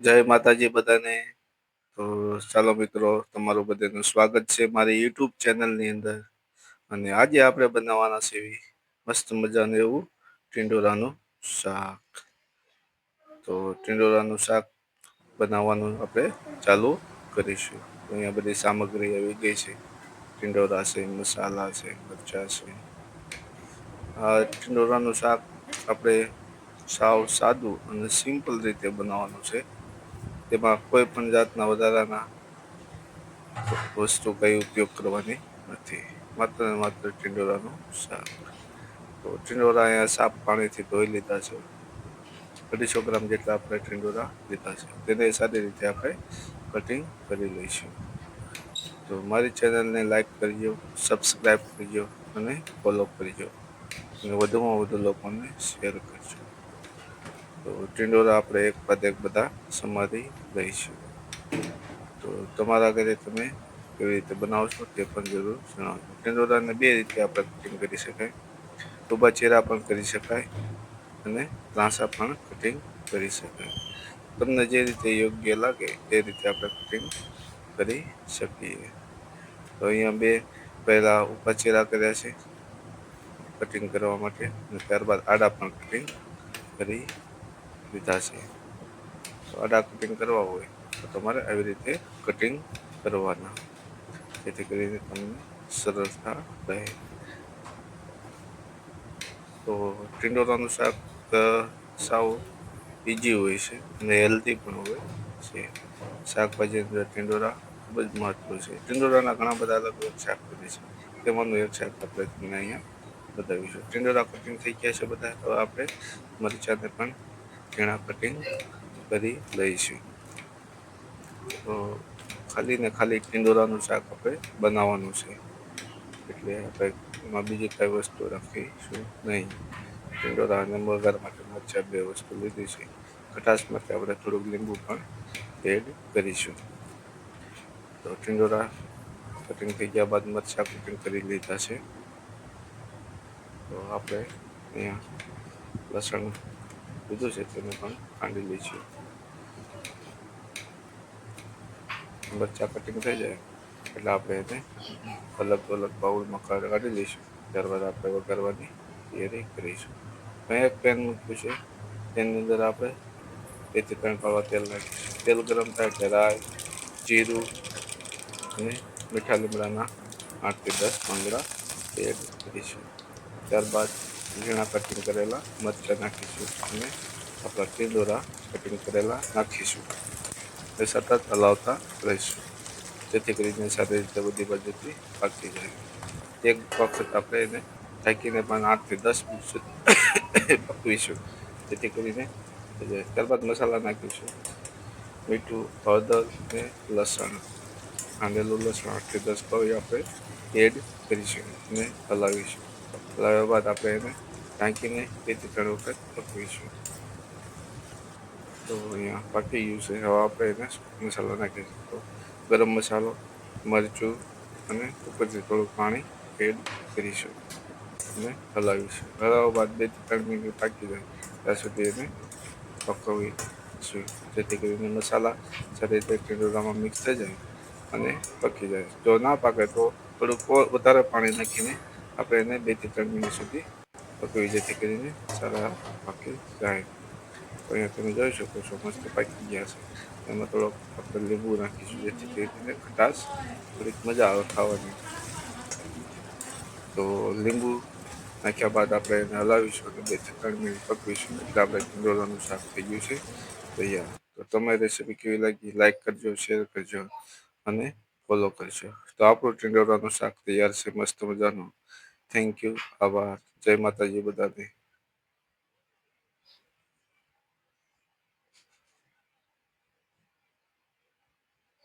જય માતાજી બધાને. તો ચાલો મિત્રો, તમારું બધાનું સ્વાગત છે મારી યુટ્યુબ ચેનલની અંદર. અને આજે આપણે બનાવવાના છે એવી મસ્ત મજાનું એવું ટીંડોરાનું શાક. તો ટીંડોરાનું શાક બનાવવાનું આપણે ચાલુ કરીશું. અહીંયા બધી સામગ્રી આવી ગઈ છે. ટીંડોરા છે, મસાલા છે, મરચાં છે. આ ટીંડોરાનું શાક આપણે સાવ સાદું અને સિમ્પલ રીતે બનાવવાનું છે. તેમાં કોઈ પણ જાતના વધારાના વસ્તુ કંઈ ઉપયોગ કરવાની નથી. માત્ર ને માત્ર ટીંડોરાનું શાક. તો ટિંડોરા અહીંયા સાફ પાણીથી ધોઈ લીધા છે. અઢીસો ગ્રામ જેટલા આપણે ટિંડોરા લીધા છે. તેને સારી રીતે આપણે કટિંગ કરી લઈશું. તો મારી ચેનલને લાઈક કરજો સબસ્ક્રાઈબ કરજો અને ફોલો કરજો. અને વધુમાં વધુ લોકોને શેર કરજો. તો ટિંડોરા આપણે એક બાદ એક બધા સમારી લઈશું. તો તમારા ઘરે તમે કેવી રીતે બનાવશો તે પણ જરૂર જણાવજો. ટિંડોરાને બે રીતે આપણે કટિંગ કરી શકાય. ટૂંબા ચેરા પણ કરી શકાય અને ત્રાંસા પણ કટિંગ કરી શકાય. તમને જે રીતે યોગ્ય લાગે તે રીતે આપણે કટિંગ કરી શકીએ. તો અહીંયા બે પહેલાં ઊભા ચેરા કર્યા છે કટિંગ કરવા માટે અને ત્યારબાદ આડા પણ કટિંગ કરી લીધા છે. તો આડા કટિંગ કરવા હોય તો તમારે આવી રીતે કટિંગ કરવાના. જેથી કરીને તમને સરળતા રહે. તો ટીંડોરાનું શાક સાવ ઇઝી હોય છે અને હેલ્ધી પણ હોય છે. શાકભાજી અંદર ટીંડોરા ખૂબ જ મહત્વ છે. ટીંડોરાના ઘણા બધા અલગ અલગ શાક બને છે. તેમાંનું એક શાક આપણે તમને અહીંયા બતાવીશું. ટીંડોરા કટિંગ થઈ ગયા છે બધા. તો આપણે મરચાંને પણ ઝીણા કટિંગ કરી લઈશું. તો ખાલી ને ખાલી ટીંડોરાનું શાક આપણે બનાવવાનું છે. એટલે આપણે એમાં બીજી કાંઈ વસ્તુ રાખીશું નહીં. ટીંડોરા અને વઘાર માટે મરચાં બે વસ્તુ લીધી છે. ખટાશ માટે આપણે થોડુંક લીંબુ પણ એડ કરીશું. તો ટીંડોરા કટિંગ થઈ ગયા બાદ મરચાં કટિંગ કરી લીધા છે. તો આપણે અહીંયા લસણ લીધું છે તેને પણ ખાંડી લઈશું મરચાં કટિંગ થઈ જાય એટલે આપણે એને અલગ અલગ બાઉલમાં કાઢી લઈશું ત્યારબાદ આપણે વઘારવાની તૈયારી કરીશું મેં એક પેન મૂક્યું છે તેની અંદર આપણે બેથી ત્રણ પાવા તેલ નાખીશું તેલ ગરમ થાય એટલે રાઈ જીરું અને મીઠા લીમડાના આઠથી દસ પાંદડા એડ કરીશું ત્યારબાદ ઝીણા કટિંગ કરેલા, મરચાં નાખીશું અને આપણા ટીંડોરા કટિંગ કરેલા નાખીશું. અને સતત હલાવતા રહીશું. જેથી કરીને સારી રીતે બધી બાજુથી પાકી જાય. એક વખત આપણે એને ઢાંકીને પણ આઠથી દસ મિનિટ સુધી પકવીશું. જેથી કરીને ત્યારબાદ મસાલા નાખીશું. મીઠું, હળદર ને લસણ. ખાંડેલું લસણ આઠથી દસ કળી આપણે એડ કરીશું અને હલાવીશું. હલાવ્યા બાદ આપણે એને ઢાંકીને બેથી ત્રણ વખત પકવીશું. તો અહીંયા પાકી ગયું છે. હવે આપણે એને મસાલો નાખીશું. તો ગરમ મસાલો, મરચું અને ઉપરથી થોડું પાણી એડ કરીશું અને હલાવીશું. હલાવ્યા બાદ બે ત્રણ મિનિટ પાકી જાય. ત્યાં સુધી એને પકવીશું. જેથી કરીને મસાલા સારી રીતે ટીંડોરામાં મિક્સ થઈ જાય અને પકી જાય. જો ના પાકે તો થોડુંક વધારે પાણી નાખીને આપણે એને બેથી ત્રણ મિનિટ સુધી પકવી જેથી કરીને સારા પાકી જાય. તો અહીંયા તમે જોઈ શકો છો, મસ્ત પાકી ગયા છે. એમાં થોડોક આપણે લીંબુ નાખીશું જેથી કરીને ખટાશ થોડીક મજા આવે ખાવાની. તો લીંબુ નાખ્યા બાદ આપણે એને હલાવીશું અને બેથી ત્રણ મિનિટ પકવીશું. એટલે આપણે ટીંડોરાનું શાક થઈ ગયું છે. તૈયાર. તો તમારી રેસીપી કેવી લાગી? લાઇક કરજો, શેર કરજો અને ફોલો કરજો. તો આપણું ટીંડોરાનું શાક તૈયાર છે. મસ્ત મજાનું. Thank you. આભાર. જય માતાજી બધાને.